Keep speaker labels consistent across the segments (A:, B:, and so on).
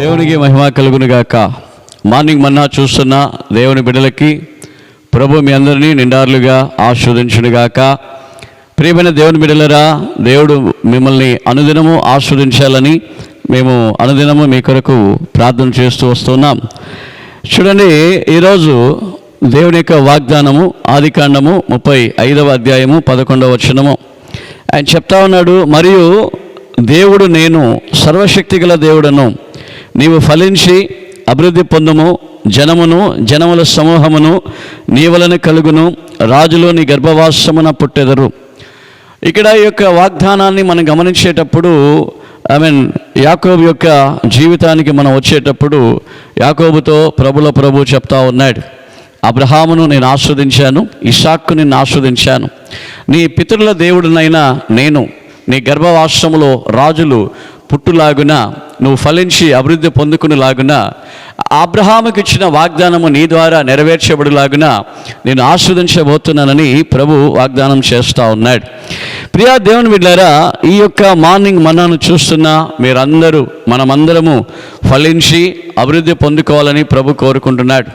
A: దేవునికి మహిమ కలుగును గాక. మార్నింగ్ మన్నా చూస్తున్న దేవుని బిడ్డలకి ప్రభు మీ అందరినీ నిండార్లుగా ఆస్వాదించునుగాక ప్రియమైన దేవుని బిడ్డలరా దేవుడు మిమ్మల్ని అనుదినము ఆస్వాదించాలని మేము అనుదినము మీ కొరకు ప్రార్థన చేస్తూ వస్తున్నాం. చూడండి ఈరోజు దేవుని యొక్క వాగ్దానము ఆదికాండము ముప్పై ఐదవ అధ్యాయము పదకొండవ వచనము. ఆయన చెప్తా ఉన్నాడు మరియు దేవుడు నేను సర్వశక్తి గల దేవుడను. నీవు ఫలించి అభివృద్ధి పొందము జనమును జనముల సమూహమును నీవలన కలుగును రాజులు నీ గర్భవాసమున పుట్టెదరు. ఇక్కడ ఈ యొక్క వాగ్దానాన్ని మనం గమనించేటప్పుడు ఐ మీన్ యాకోబు యొక్క జీవితానికి మనం వచ్చేటప్పుడు యాకోబుతో ప్రభుల ప్రభు చెప్తా ఉన్నాడు. అబ్రహామును నేను ఆస్వాదించాను ఇషాక్కు నిన్ను ఆస్వాదించాను. నీ పితరుల దేవుడినైనా నేను నీ గర్భవాసములో రాజులు పుట్టులాగున నువ్వు ఫలించి అభివృద్ధి పొందుకునేలాగున అబ్రహాముకి ఇచ్చిన వాగ్దానము నీ ద్వారా నెరవేర్చబడిలాగున నేను ఆస్వాదించబోతున్నానని ప్రభు వాగ్దానం చేస్తూ ఉన్నాడు. ప్రియా దేవుని బిడ్డారా ఈ యొక్క మార్నింగ్ మనను చూస్తున్న మీరందరూ మనమందరము ఫలించి అభివృద్ధి పొందుకోవాలని ప్రభు కోరుకుంటున్నాడు.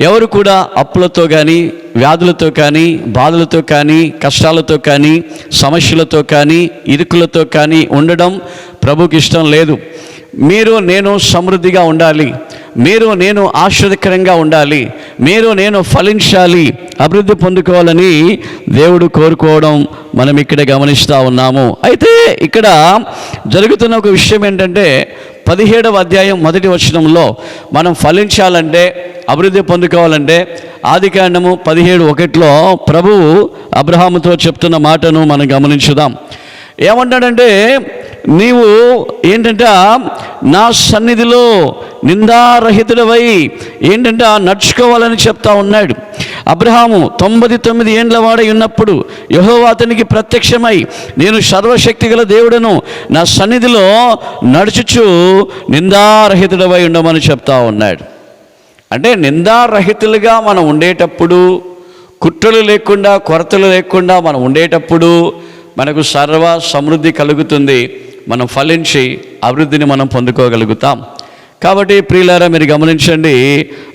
A: ఎవరు కూడా అప్పులతో కానీ వ్యాధులతో కానీ బాధలతో కానీ కష్టాలతో కానీ సమస్యలతో కానీ ఇరుకులతో కానీ ఉండడం ప్రభుకి ఇష్టం లేదు. మీరు నేను సమృద్ధిగా ఉండాలి. మీరు నేను ఆశ్చర్యకరంగా ఉండాలి. మీరు నేను ఫలించాలి. అభివృద్ధి పొందుకోవాలని దేవుడు కోరుకోవడం మనం ఇక్కడ గమనిస్తూ ఉన్నాము. అయితే ఇక్కడ జరుగుతున్న ఒక విషయం ఏంటంటే పదిహేడవ అధ్యాయం మొదటి వచనంలో మనం ఫలించాలంటే అభివృద్ధి పొందుకోవాలంటే ఆదికాండము పదిహేడు ఒకటిలో ప్రభువు అబ్రహాముతో చెప్తున్న మాటను మనం గమనించుదాం. ఏమంటాడంటే నీవు ఏంటంటే నా సన్నిధిలో నిందారహితుడవై ఏంటంటే నడుచుకోవాలని చెప్తా ఉన్నాడు. అబ్రహాము తొంభై తొమ్మిది ఏండ్ల వాడై ఉన్నప్పుడు యహోవా అతనికి ప్రత్యక్షమై నేను సర్వశక్తి గల దేవుడను నా సన్నిధిలో నడుచుచు నిందారహితుడవై ఉండమని చెప్తా ఉన్నాడు. అంటే నిందారహితులుగా మనం ఉండేటప్పుడు కుట్రలు లేకుండా కొరతలు లేకుండా మనం ఉండేటప్పుడు మనకు సర్వ సమృద్ధి కలుగుతుంది. మనం ఫలించి అభివృద్ధిని మనం పొందుకోగలుగుతాం. కాబట్టి ప్రియులారా మీరు గమనించండి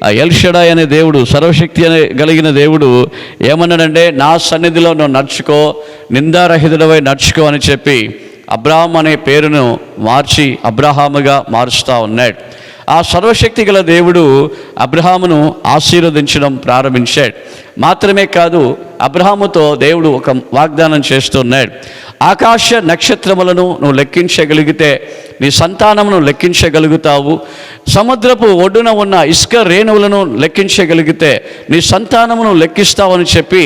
A: ఆ ఎల్షడాయ్ అనే దేవుడు సర్వశక్తి అనే కలిగిన దేవుడు ఏమన్నాడంటే నా సన్నిధిలో నువ్వు నడుచుకో నిందారహితుడవై నడుచుకో అని చెప్పి అబ్రాహం అనే పేరును మార్చి అబ్రహాముగా మారుస్తూ ఉన్నాడు. ఆ సర్వశక్తి గల దేవుడు అబ్రహామును ఆశీర్వదించడం ప్రారంభించాడు. మాత్రమే కాదు అబ్రహాముతో దేవుడు ఒక వాగ్దానం చేస్తున్నాడు. ఆకాశ నక్షత్రములను నువ్వు లెక్కించగలిగితే నీ సంతానమును లెక్కించగలుగుతావు. సముద్రపు ఒడ్డున ఉన్న ఇసుక రేణువులను లెక్కించగలిగితే నీ సంతానమును లెక్కిస్తావని చెప్పి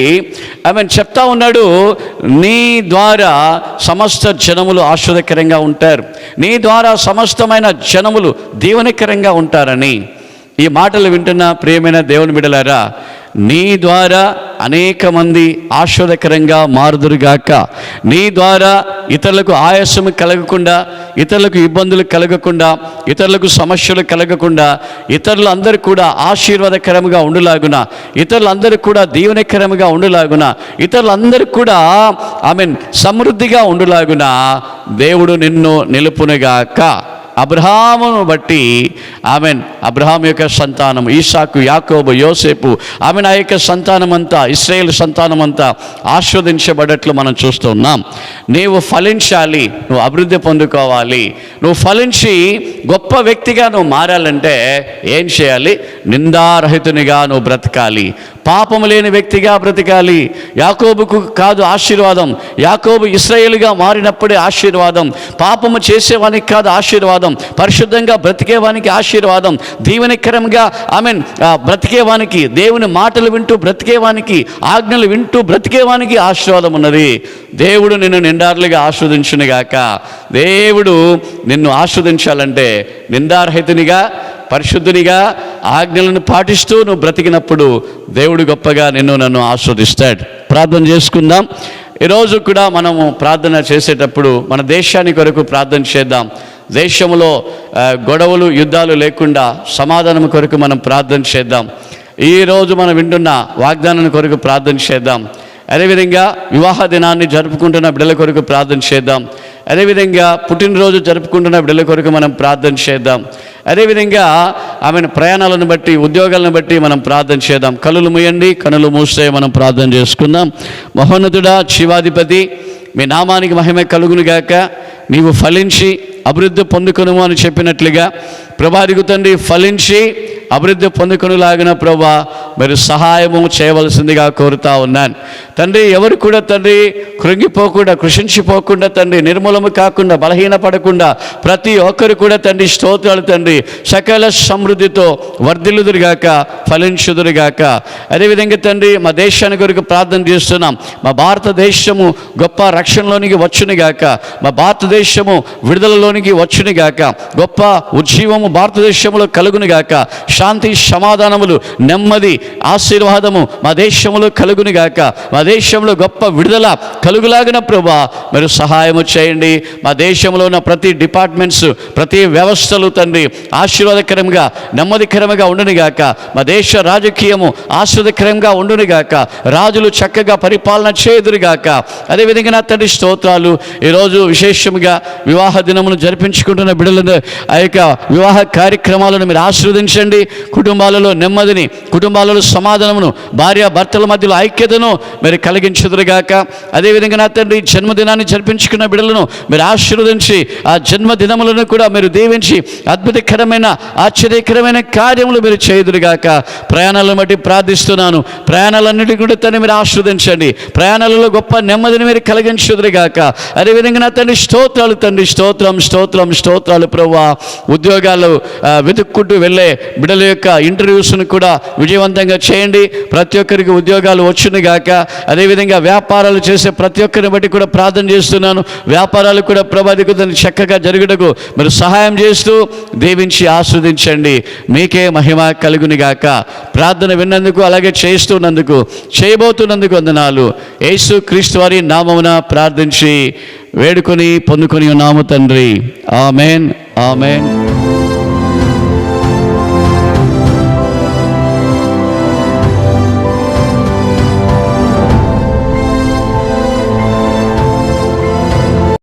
A: ఆమె చెప్తా ఉన్నాడు. నీ ద్వారా సమస్త జనములు ఆశ్చర్యకరంగా ఉంటారు. నీ ద్వారా సమస్తమైన జనములు దీవనకరంగా ఉంటారని ఈ మాటలు వింటున్న ప్రియమైన దేవుని బిడలారా నీ ద్వారా అనేక మంది ఆశ్చర్యకరంగా మారుదురుగాక. నీ ద్వారా ఇతరులకు ఆయాసం కలగకుండా ఇతరులకు ఇబ్బందులు కలగకుండా ఇతరులకు సమస్యలు కలగకుండా ఇతరులందరూ కూడా ఆశీర్వాదకరంగా ఉండులాగున ఇతరులందరూ కూడా దీవెనకరంగా ఉండులాగున ఇతరులందరూ కూడా ఐ మీన్ సమృద్ధిగా ఉండులాగున దేవుడు నిన్ను నిలుపునుగాక. అబ్రహామును బట్టి ఆమెన్ అబ్రహాం యొక్క సంతానం ఈసాకు యాకోబు యోసేపు ఆమె ఆ యొక్క సంతానం అంతా ఇస్రాయేల్ సంతానం అంతా ఆస్వాదించబడట్లు మనం చూస్తున్నాం. నీవు ఫలించాలి నువ్వు అభివృద్ధి పొందుకోవాలి. నువ్వు ఫలించి గొప్ప వ్యక్తిగా నువ్వు మారాలంటే ఏం చేయాలి? నిందారహితునిగా నువ్వు బ్రతకాలి. పాపము లేని వ్యక్తిగా బ్రతకాలి. యాకోబుకు కాదు ఆశీర్వాదం. యాకోబు ఇస్రాయేల్గా మారినప్పుడే ఆశీర్వాదం. పాపము చేసేవానికి కాదు ఆశీర్వాదం. పరిశుద్ధంగా బ్రతికేవానికి ఆశీర్వాదం. దీవెనకరంగా ఐ మీన్ బ్రతికేవానికి దేవుని మాటలు వింటూ బ్రతికేవానికి ఆజ్ఞలు వింటూ బ్రతికేవానికి ఆశీర్వాదం ఉన్నది. దేవుడు నిన్ను నిండార్లుగా ఆస్వాదించునుగాక దేవుడు నిన్ను ఆస్వాదించాలంటే నిందారహితునిగా పరిశుద్ధునిగా ఆజ్ఞలను పాటిస్తూ నువ్వు బ్రతికినప్పుడు దేవుడు గొప్పగా నిన్ను నన్ను ఆస్వాదిస్తాడు ప్రార్థన చేసుకుందాం. ఈరోజు కూడా మనము ప్రార్థన చేసేటప్పుడు మన దేశానికి కొరకు ప్రార్థన చేద్దాం. దేశంలో గొడవలు యుద్ధాలు లేకుండా సమాధానం కొరకు మనం ప్రార్థన చేద్దాం. ఈరోజు మనం వింటున్న వాగ్దానం కొరకు ప్రార్థన చేద్దాం. అదేవిధంగా వివాహ దినాన్ని జరుపుకుంటున్న బిడ్డల కొరకు ప్రార్థన చేద్దాం. అదేవిధంగా పుట్టినరోజు జరుపుకుంటున్న బిడ్డల కొరకు మనం ప్రార్థన చేద్దాం. అదేవిధంగా ఆమెను ప్రయాణాలను బట్టి ఉద్యోగాలను బట్టి మనం ప్రార్థన చేద్దాం. కనులు మూయండి కనులు మూస్తే మనం ప్రార్థన చేసుకుందాం. మహోన్నతుడా శివాధిపతి మీ నామానికి మహిమ కలుగునుగాక నీవు ఫలించి అభివృద్ధి పొందుకును అని చెప్పినట్లుగా ప్రభాదిగు తండ్రి ఫలించి అభివృద్ధి పొందుకొనులాగిన ప్రభా మీరు సహాయము చేయవలసిందిగా కోరుతా ఉన్నాను. తండ్రి ఎవరు కూడా తండ్రి కృంగిపోకుండా కృషించిపోకుండా తండ్రి నిర్మూలము కాకుండా బలహీనపడకుండా ప్రతి ఒక్కరు కూడా తండ్రి స్తోత్రాలు తండ్రి సకల సమృద్ధితో వర్ధిల్లుదురుగాక ఫలించుదురుగాక. అదేవిధంగా తండ్రి మా దేశాన్ని కొరకు ప్రార్థన చేస్తున్నాం. మా భారతదేశము గొప్ప రక్షణలోనికి వచ్చునిగాక మా భారతదేశము విడుదలలోనికి వచ్చునిగాక గొప్ప ఉజ్జీవము భారతదేశంలో కలుగునిగాక శాంతి సమాధానములు నెమ్మది ఆశీర్వాదము మా దేశంలో కలుగునిగాక మా దేశంలో గొప్ప విడుదల కలుగులాగిన ప్రభా మీరు సహాయము చేయండి. మా దేశంలో ఉన్న ప్రతి డిపార్ట్మెంట్స్ ప్రతి వ్యవస్థలు తండ్రి ఆశీర్వాదకరంగా నెమ్మదికరంగా ఉండునిగాక మా దేశ రాజకీయము ఆశ్రదకరంగా ఉండునిగాక రాజులు చక్కగా పరిపాలన చేదురుగాక అదేవిధంగా నా తండ్రి స్తోత్రాలు. ఈరోజు విశేషంగా వివాహ దినమును జరిపించుకుంటున్న బిడ్డలను ఆ యొక్క వివాహ కార్యక్రమాలను మీరు ఆశీర్వదించండి. కుటుంబాలలో నెమ్మదిని కుటుంబాలలో సమాధానమును భార్య భర్తల మధ్యలో ఐక్యతను మీరు కలిగించుదురుగాక. అదేవిధంగా నా తండ్రి జన్మదినాన్ని జరిపించుకున్న బిడ్డలను మీరు ఆశీర్వదించి ఆ జన్మదినములను కూడా మీరు దీవించి అద్భుతకరమైన ఆశ్చర్యకరమైన కార్యములు మీరు చేయుదురుగాక. ప్రయాణాలను బట్టి ప్రార్థిస్తున్నాను. ప్రయాణాలన్నిటి కూడా తండ్రి మీరు ఆశీర్వదించండి. ప్రయాణాలలో గొప్ప నెమ్మదిని మీరు కలిగించుదురుగాక. అదేవిధంగా నా తండ్రి స్తోత్రాలు తండ్రి స్తోత్రం స్తోత్రం స్తోత్రాలు ప్రభా ఉద్యోగాలు వెతుక్కుంటూ వెళ్ళే బిడ్డలు యొక్క ఇంటర్వ్యూస్ను కూడా విజయవంతంగా చేయండి. ప్రతి ఒక్కరికి ఉద్యోగాలు వచ్చునుగాక అదేవిధంగా వ్యాపారాలు చేసే ప్రతి ఒక్కరిని బట్టి కూడా ప్రార్థన చేస్తున్నాను. వ్యాపారాలు కూడా ప్రభాదికు చక్కగా జరుగుటకు మీరు సహాయం చేస్తూ దీవించి ఆస్వాదించండి. మీకే మహిమ కలుగునిగాక ప్రార్థన విన్నందుకు అలాగే చేస్తున్నందుకు చేయబోతున్నందుకు వందనాలు. యేసు క్రీస్తు వారి నామమున ప్రార్థించి వేడుకొని పొందుకొని ఉన్నాము తండ్రి. ఆమెన్. ఆమెన్.